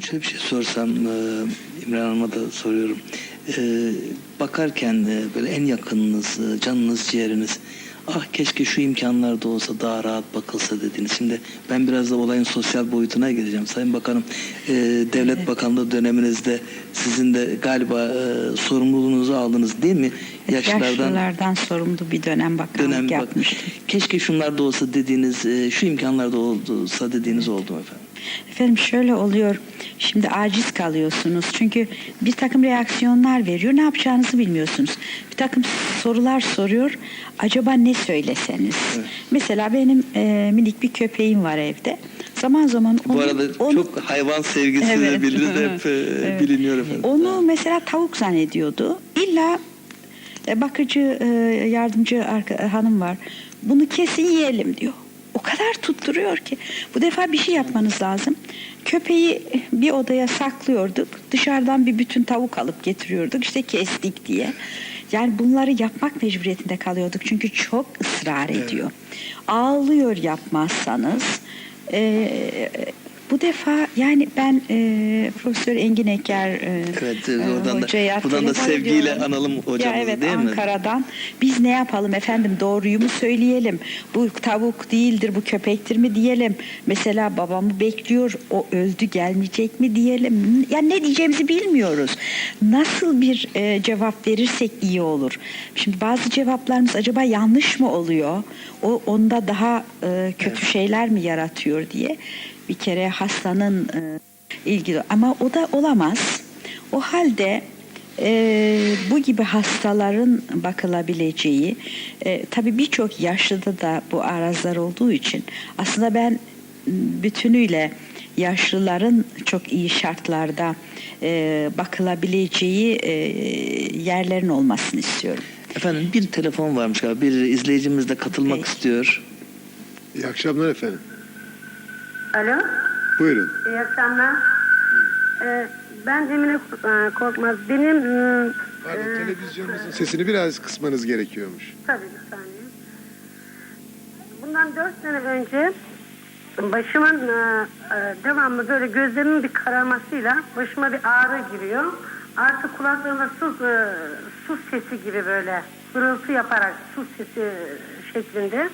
Şöyle bir şey sorsam, e, İmran Hanım'a da soruyorum. E, bakarken böyle en yakınınız, e, canınız, ciğeriniz, ah keşke şu imkanlarda olsa daha rahat bakılsa dediğiniz. Şimdi ben biraz da olayın sosyal boyutuna geleceğim. Sayın Bakanım, e, Devlet Bakanlığı döneminizde sizin de galiba e, sorumluluğunuzu aldınız değil mi? Yaşlılardan sorumlu bir dönem bakanlık dönem bak. yapmıştım. Keşke şunlarda olsa dediğiniz, e, şu imkanlarda olsa dediğiniz oldu mu efendim? Efendim şöyle oluyor. Şimdi aciz kalıyorsunuz. Çünkü bir takım reaksiyonlar veriyor. Ne yapacağınızı bilmiyorsunuz. Bir takım sorular soruyor. Acaba ne söyleseniz? Mesela benim e, minik bir köpeğim var evde. Zaman zaman Bu onu- arada onu- çok hayvan sevgisi Evet. de hep e, Evet. biliniyor efendim. Onu mesela tavuk zannediyordu. İlla e, bakıcı e, yardımcı hanım var. Bunu kesin yiyelim diyor. O kadar tutturuyor ki. Bu defa bir şey yapmanız lazım. Köpeği bir odaya saklıyorduk. Dışarıdan bir bütün tavuk alıp getiriyorduk. İşte kestik diye. Yani bunları yapmak mecburiyetinde kalıyorduk. Çünkü çok ısrar ediyor. Ağlıyor yapmazsanız. Ee, bu defa yani ben e, Profesör Engin Eker e, Evet, e, oradan da- hocaya buradan da sevgiyle ediyorum. analım hocamızı, ya evet, değil mi? Ankara'dan. Biz ne yapalım efendim? Doğruyu mu söyleyelim? Bu tavuk değildir bu köpektir mi diyelim? Mesela babamı bekliyor o öldü gelmeyecek mi diyelim? Ya ne diyeceğimizi bilmiyoruz. Nasıl bir e, cevap verirsek iyi olur? Şimdi bazı cevaplarımız acaba yanlış mı oluyor? O onda daha e, kötü şeyler mi yaratıyor diye bir kere hastanın e, ilgili ama o da olamaz o halde e, bu gibi hastaların bakılabileceği e, tabii birçok yaşlıda da bu arazlar olduğu için aslında ben bütünüyle yaşlıların çok iyi şartlarda e, bakılabileceği e, yerlerin olmasını istiyorum. Efendim bir telefon varmış galiba. Bir izleyicimiz de katılmak Peki. istiyor. İyi akşamlar efendim. Alo, Buyurun. iyi akşamlar. Ee, ben Emine e, Korkmaz. Benim... e, Pardon e, televizyonunuzun sesini biraz kısmanız gerekiyormuş. Tabii bir saniye. Bundan dört sene önce başımın e, e, devamlı böyle gözlerimin bir kararmasıyla başıma bir ağrı giriyor. Artık kulaklarımda su, e, su sesi gibi böyle hırıltı yaparak su sesi şeklinde.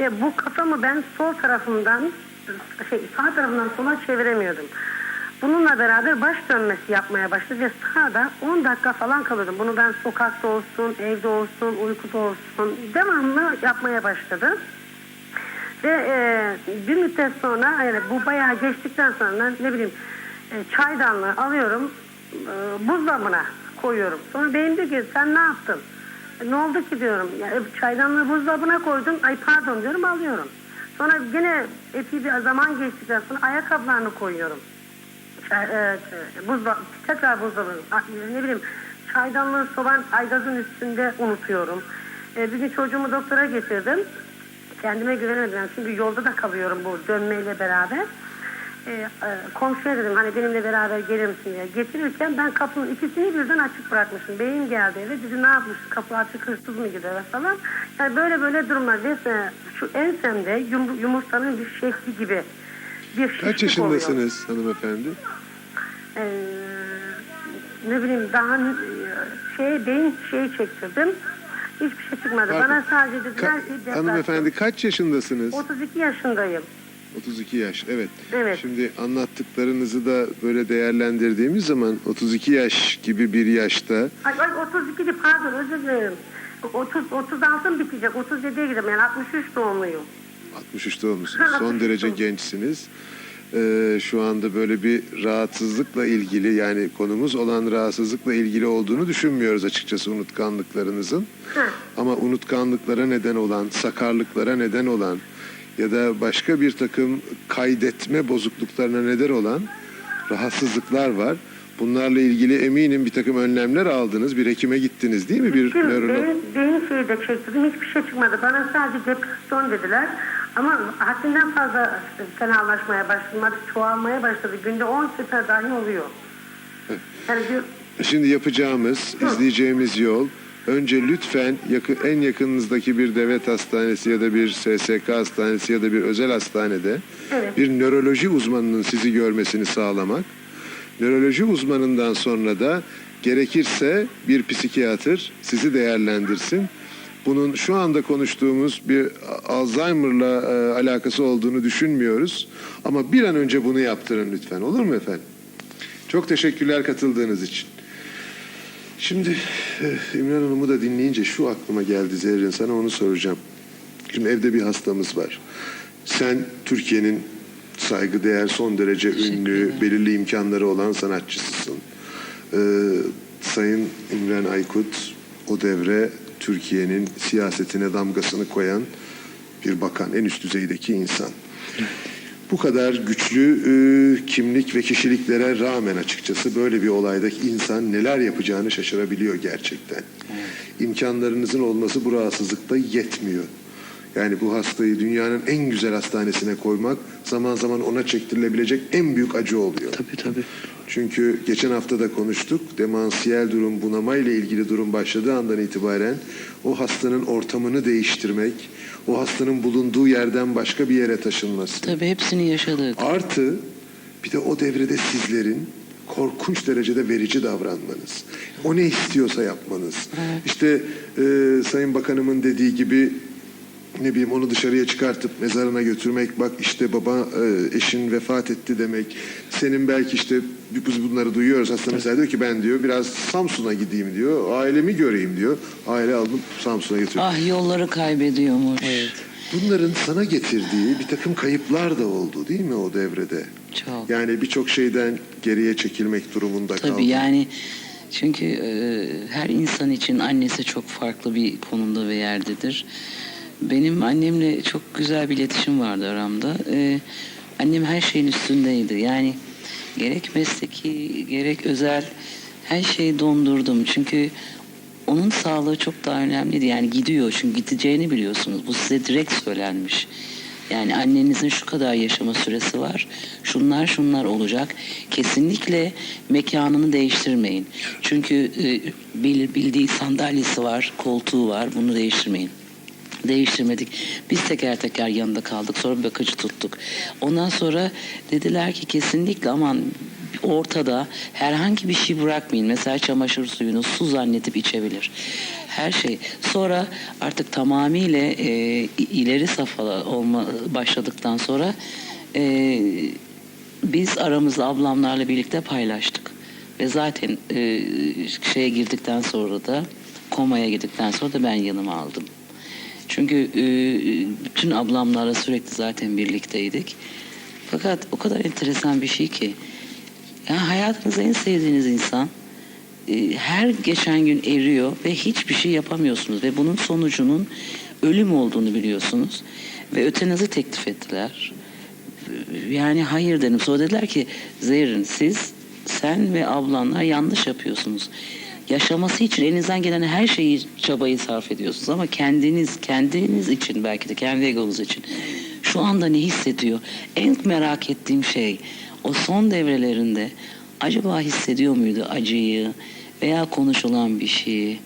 Ve bu kafamı ben sol tarafımdan şey, sağ tarafından sola çeviremiyordum. Bununla beraber baş dönmesi yapmaya başladı ve sağda 10 dakika falan kalıyordum. Bunu ben sokakta olsun, evde olsun, uykuda olsun devamlı yapmaya başladım. Ve e, bir müddet sonra yani bu bayağı geçtikten sonra ne bileyim e, çaydanlığı alıyorum e, buzdolabına koyuyorum. Sonra benim diyor ki sen ne yaptın? E, ne oldu ki diyorum. Ya, e, çaydanlığı buzdolabına koydum. Ay pardon diyorum alıyorum. Sonra yine epey bir zaman geçtikten sonra ayakkabılarını koyuyorum. Çay, e, e, buzda, tekrar buzdolabına a- ne bileyim çaydanlığı soban aygazın üstünde unutuyorum. E, bir gün çocuğumu doktora getirdim. Kendime güvenemedim. Çünkü yolda da kalıyorum bu dönmeyle beraber. E, e, komşuya dedim hani benimle beraber gelir misin diye. Getirirken ben kapının ikisini birden açık bırakmışım. Beyim geldi eve dedi ne yapmış kapı açık hırsız mı gidiyor falan. Yani böyle böyle durumlar. Ve e, şu ensemde yum, yumurtanın bir şekli gibi bir Kaç şişlik oluyor. yaşındasınız hanımefendi? Ee, ne bileyim daha e, şey beyin şeyi çektirdim. Hiçbir şey çıkmadı. Pardon. Bana sadece dediler Ka- hanımefendi kaç yaşındasınız? 32 yaşındayım. 32 yaş evet. Evet. Şimdi anlattıklarınızı da böyle değerlendirdiğimiz zaman 32 yaş gibi bir yaşta Ay, ay 32 değil, pardon özür dilerim. 30 36 mı bitecek? 37'ye gidiyorum yani 63 doğumluyum. 63 doğumlusunuz. Son 63 derece gençsiniz. Ee, şu anda böyle bir rahatsızlıkla ilgili yani konumuz olan rahatsızlıkla ilgili olduğunu düşünmüyoruz açıkçası unutkanlıklarınızın. Hı. Ama unutkanlıklara neden olan, sakarlıklara neden olan ya da başka bir takım kaydetme bozukluklarına neden olan rahatsızlıklar var. Bunlarla ilgili eminim bir takım önlemler aldınız. Bir hekime gittiniz değil mi? Bir Şimdi nörolog. beyin, beyin şeyi de çektirdim. Hiçbir şey çıkmadı. Bana sadece depresyon dediler. Ama haddinden fazla fenalaşmaya başladım. Artık çoğalmaya başladı. Günde 10 sefer dahi oluyor. Yani bir, Şimdi yapacağımız, izleyeceğimiz yol önce lütfen yakın, en yakınınızdaki bir devlet hastanesi ya da bir SSK hastanesi ya da bir özel hastanede Evet. bir nöroloji uzmanının sizi görmesini sağlamak. Nöroloji uzmanından sonra da gerekirse bir psikiyatr sizi değerlendirsin. Bunun şu anda konuştuğumuz bir Alzheimer'la e, alakası olduğunu düşünmüyoruz. Ama bir an önce bunu yaptırın lütfen. Olur mu efendim? Çok teşekkürler katıldığınız için. Şimdi eh, İmran Hanım'ı da dinleyince şu aklıma geldi Zerrin sana onu soracağım. Şimdi evde bir hastamız var. Sen Türkiye'nin saygıdeğer son derece ünlü, belirli imkanları olan sanatçısısın. Ee, Sayın İmran Aykut o devre Türkiye'nin siyasetine damgasını koyan bir bakan, en üst düzeydeki insan. Bu kadar güçlü e, kimlik ve kişiliklere rağmen açıkçası böyle bir olaydaki insan neler yapacağını şaşırabiliyor gerçekten. İmkanlarınızın olması bu rahatsızlıkta yetmiyor. Yani bu hastayı dünyanın en güzel hastanesine koymak zaman zaman ona çektirilebilecek en büyük acı oluyor. Tabii tabii. Çünkü geçen hafta da konuştuk. Demansiyel durum, bunama ile ilgili durum başladığı andan itibaren o hastanın ortamını değiştirmek, o hastanın bulunduğu yerden başka bir yere taşınması. Tabii hepsini yaşadık. Artı bir de o devrede sizlerin korkunç derecede verici davranmanız. O ne istiyorsa yapmanız. İşte e, Sayın Bakanımın dediği gibi ne bileyim onu dışarıya çıkartıp mezarına götürmek bak işte baba e, eşin vefat etti demek senin belki işte biz bunları duyuyoruz hasta mesela diyor ki ben diyor biraz Samsun'a gideyim diyor ailemi göreyim diyor aile alıp Samsun'a götürüyor. Ah yolları kaybediyormuş. Bunların sana getirdiği bir takım kayıplar da oldu değil mi o devrede? Çok. Yani birçok şeyden geriye çekilmek durumunda kaldı. Tabii yani çünkü e, her insan için annesi çok farklı bir konumda ve yerdedir. Benim annemle çok güzel bir iletişim vardı aramda. E, annem her şeyin üstündeydi. Yani gerek mesleki gerek özel her şeyi dondurdum. Çünkü onun sağlığı çok daha önemliydi. Yani gidiyor çünkü gideceğini biliyorsunuz. Bu size direkt söylenmiş. Yani annenizin şu kadar yaşama süresi var. Şunlar şunlar olacak. Kesinlikle mekanını değiştirmeyin. Çünkü e, bil- bildiği sandalyesi var, koltuğu var. Bunu değiştirmeyin. Değiştirmedik. Biz teker teker yanında kaldık. Sonra bakıcı tuttuk. Ondan sonra dediler ki kesinlikle aman ortada herhangi bir şey bırakmayın. Mesela çamaşır suyunu su zannedip içebilir. Her şey. Sonra artık tamamıyla e, ileri safhada olma başladıktan sonra e, biz aramızda ablamlarla birlikte paylaştık. Ve zaten e, şeye girdikten sonra da komaya girdikten sonra da ben yanıma aldım. Çünkü e, bütün ablamlarla sürekli zaten birlikteydik. Fakat o kadar enteresan bir şey ki ya hayatınızda en sevdiğiniz insan e, her geçen gün eriyor ve hiçbir şey yapamıyorsunuz ve bunun sonucunun ölüm olduğunu biliyorsunuz ve ötenazi teklif ettiler. Yani hayır dedim. Sonra dediler ki Zehrin siz sen ve ablanlar yanlış yapıyorsunuz. Yaşaması için elinizden gelen her şeyi çabayı sarf ediyorsunuz ama kendiniz kendiniz için belki de kendi egonuz için şu anda ne hissediyor? En merak ettiğim şey o son devrelerinde acaba hissediyor muydu acıyı veya konuşulan bir şeyi?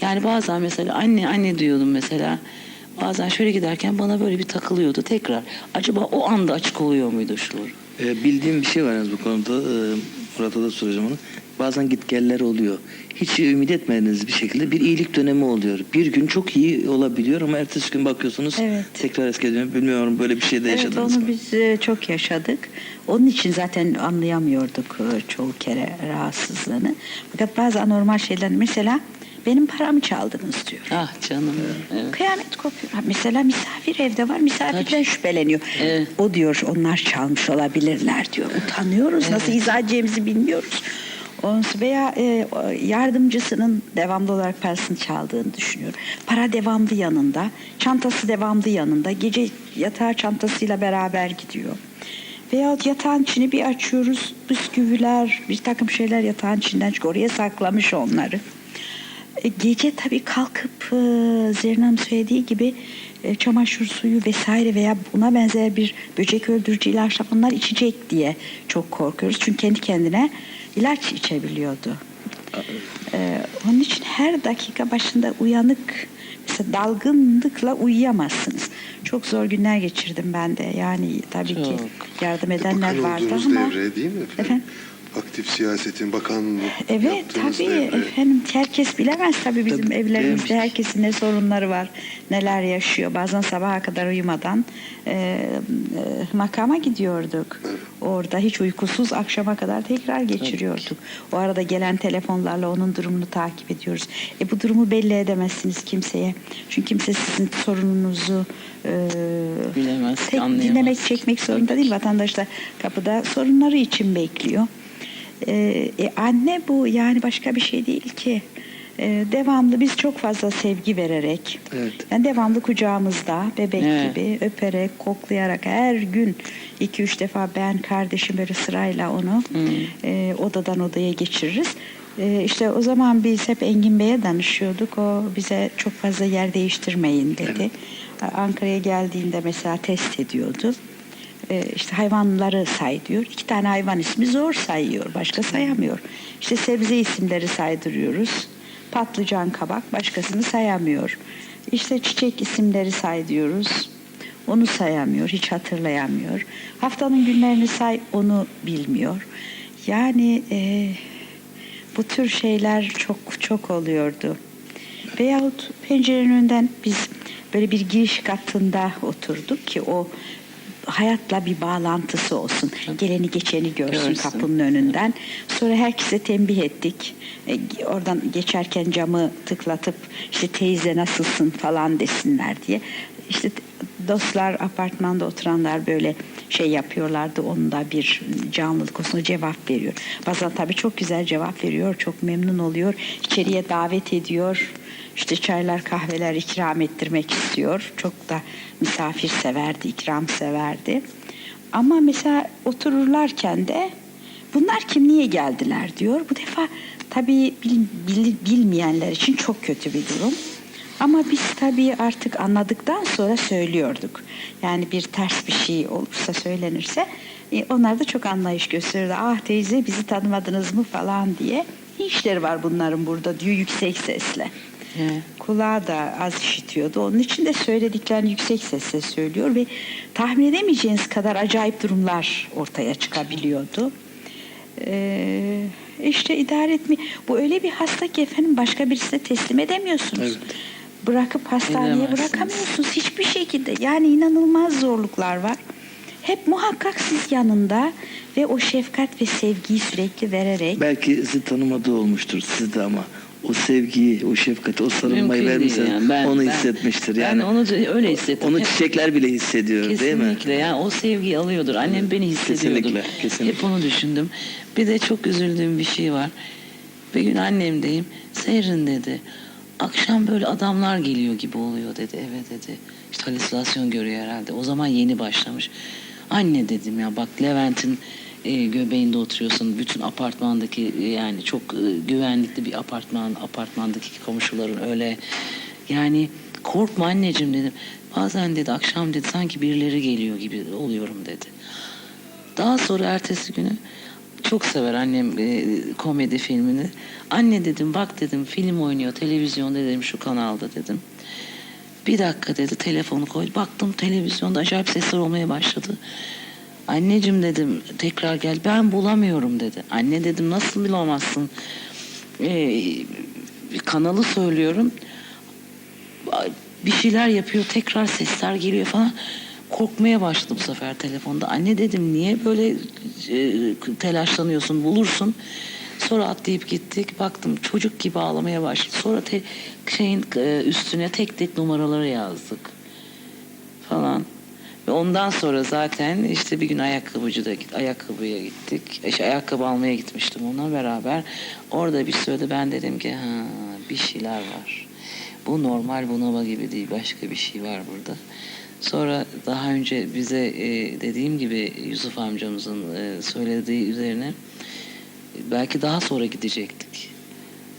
Yani bazen mesela anne anne diyordum mesela bazen şöyle giderken bana böyle bir takılıyordu tekrar. Acaba o anda açık oluyor muydu şuur? Ee, bildiğim bir şey var yalnız bu konuda. Ee, Murat'a da soracağım onu. Bazen gitgeller oluyor. Hiç ümit etmediğiniz bir şekilde bir iyilik dönemi oluyor. Bir gün çok iyi olabiliyor ama ertesi gün bakıyorsunuz Evet. tekrar eski dönüyor. Bilmiyorum böyle bir şey de Evet yaşadınız onu mı? biz e, çok yaşadık. Onun için zaten anlayamıyorduk e, çoğu kere rahatsızlığını. Fakat bazı anormal şeyler mesela benim paramı çaldınız diyor. Ah canım. Evet. Kıyamet kopuyor. Ha, Mesela misafir evde var, misafirden şüpheleniyor. Evet. O diyor onlar çalmış olabilirler diyor. Utanıyoruz, nasıl izah edeceğimizi bilmiyoruz. Veya e, o yardımcısının devamlı olarak parasını çaldığını düşünüyorum. Para devamlı yanında, çantası devamlı yanında. Gece yatağı çantasıyla beraber gidiyor. Veyahut yatağın içini bir açıyoruz, bisküviler, bir takım şeyler yatağın içinden çıkıyor. Oraya saklamış onları. E, Gece tabii kalkıp e, Zerrin Hanım söylediği gibi e, çamaşır suyu vesaire veya buna benzer bir böcek öldürücü ilaçlar bunlar içecek diye çok korkuyoruz. Çünkü kendi kendine ilaç içebiliyordu. E, onun için her dakika başında uyanık mesela dalgınlıkla uyuyamazsınız. Çok zor günler geçirdim ben de. Yani tabii ki yardım edenler vardı ama devre değil mi efendim? Efendim? Aktif siyasetin, bakanlık Evet yaptığınız tabii. devre. efendim herkes bilemez tabii bizim Tabii, evlerimizde bilemez. herkesin ne sorunları var neler yaşıyor. Bazen sabaha kadar uyumadan e, e, makama gidiyorduk. Orada hiç uykusuz akşama kadar tekrar geçiriyorduk. O arada gelen telefonlarla onun durumunu takip ediyoruz. E, bu durumu belli edemezsiniz kimseye. Çünkü kimse sizin sorununuzu e, Bilemez, tek anlayamaz. dinlemek çekmek zorunda değil. Vatandaş da kapıda sorunları için bekliyor. Ee, e, anne bu yani başka bir şey değil ki. Ee, devamlı biz çok fazla sevgi vererek, Evet. yani devamlı kucağımızda bebek Evet. gibi öperek, koklayarak her gün iki üç defa ben kardeşim böyle sırayla onu e, odadan odaya geçiririz. E, işte o zaman biz hep Engin Bey'e danışıyorduk. O bize çok fazla yer değiştirmeyin dedi. Ankara'ya geldiğinde mesela test ediyordu. E, işte hayvanları say diyor. İki tane hayvan ismi zor sayıyor. Başka sayamıyor. İşte sebze isimleri saydırıyoruz. Patlıcan, kabak başkasını sayamıyor. İşte çiçek isimleri say diyoruz. Onu sayamıyor, hiç hatırlayamıyor. Haftanın günlerini say, onu bilmiyor. Yani e, bu tür şeyler çok çok oluyordu. Veyahut pencerenin önünden biz böyle bir giriş katında oturduk ki o hayatla bir bağlantısı olsun. Geleni geçeni görsün, Görsün. kapının önünden. Sonra herkese tembih ettik. E, oradan geçerken camı tıklatıp işte teyze nasılsın falan desinler diye. İşte dostlar apartmanda oturanlar böyle şey yapıyorlardı. Onda bir canlılık olsun cevap veriyor. Bazen tabii çok güzel cevap veriyor. Çok memnun oluyor. İçeriye davet ediyor. İşte çaylar kahveler ikram ettirmek istiyor. Çok da misafir severdi, ikram severdi. Ama mesela otururlarken de bunlar kim niye geldiler diyor. Bu defa tabii bil- bil- bilmeyenler için çok kötü bir durum. Ama biz tabii artık anladıktan sonra söylüyorduk. Yani bir ters bir şey olursa söylenirse e, onlar da çok anlayış gösteriyordu. Ah teyze bizi tanımadınız mı falan diye. Ne işleri var bunların burada diyor yüksek sesle. Kulağı da az işitiyordu. Onun için de söylediklerini yüksek sesle söylüyor ve tahmin edemeyeceğiniz kadar acayip durumlar ortaya çıkabiliyordu. Ee, işte idare etme. Bu öyle bir hasta ki efendim başka birisine teslim edemiyorsunuz. Evet. Bırakıp hastaneye bırakamıyorsunuz hiçbir şekilde. Yani inanılmaz zorluklar var. Hep muhakkak siz yanında ve o şefkat ve sevgiyi sürekli vererek Belki sizi tanımadığı olmuştur sizde ama o sevgiyi, o şefkati, o sarılmayı Mümkün yani. Ben- onu ben- hissetmiştir. ben Yani onu da öyle hissettim. Onu çiçekler bile hissediyor değil mi? Kesinlikle yani o sevgiyi alıyordur. Annem beni hissediyordur. Kesinlikle, kesinlikle. Hep onu düşündüm. Bir de çok üzüldüğüm bir şey var. Bir gün annemdeyim. Seyrin dedi. Akşam böyle adamlar geliyor gibi oluyor dedi. Evet dedi. İşte halüsinasyon görüyor herhalde. O zaman yeni başlamış. Anne dedim ya bak Levent'in e, göbeğinde oturuyorsun. Bütün apartmandaki e, yani çok e, güvenlikli bir apartman. Apartmandaki komşuların öyle yani korkma anneciğim dedim. Bazen dedi akşam dedi sanki birileri geliyor gibi oluyorum dedi. Daha sonra ertesi günü çok sever annem e, komedi filmini. Anne dedim bak dedim film oynuyor televizyonda dedim şu kanalda dedim. Bir dakika dedi telefonu koy. Baktım televizyonda acayip sesler olmaya başladı. Anneciğim dedim tekrar gel. Ben bulamıyorum dedi. Anne dedim nasıl bulamazsın? Ee, kanalı söylüyorum. Bir şeyler yapıyor tekrar sesler geliyor falan. Korkmaya başladı bu sefer telefonda. Anne dedim niye böyle e, telaşlanıyorsun bulursun? Sonra atlayıp gittik baktım çocuk gibi ağlamaya başladı. Sonra te, şeyin e, üstüne tek tek numaraları yazdık falan ve ondan sonra zaten işte bir gün ayakkabıcıda ayakkabıya gittik. İşte ayakkabı almaya gitmiştim onunla beraber. Orada bir söyledi ben dedim ki ha bir şeyler var. Bu normal bunama gibi değil başka bir şey var burada. Sonra daha önce bize e, dediğim gibi Yusuf amcamızın e, söylediği üzerine belki daha sonra gidecektik.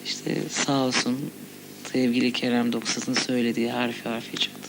İşte sağ olsun sevgili Kerem Doksat'ın söylediği harfi harfi çıktı.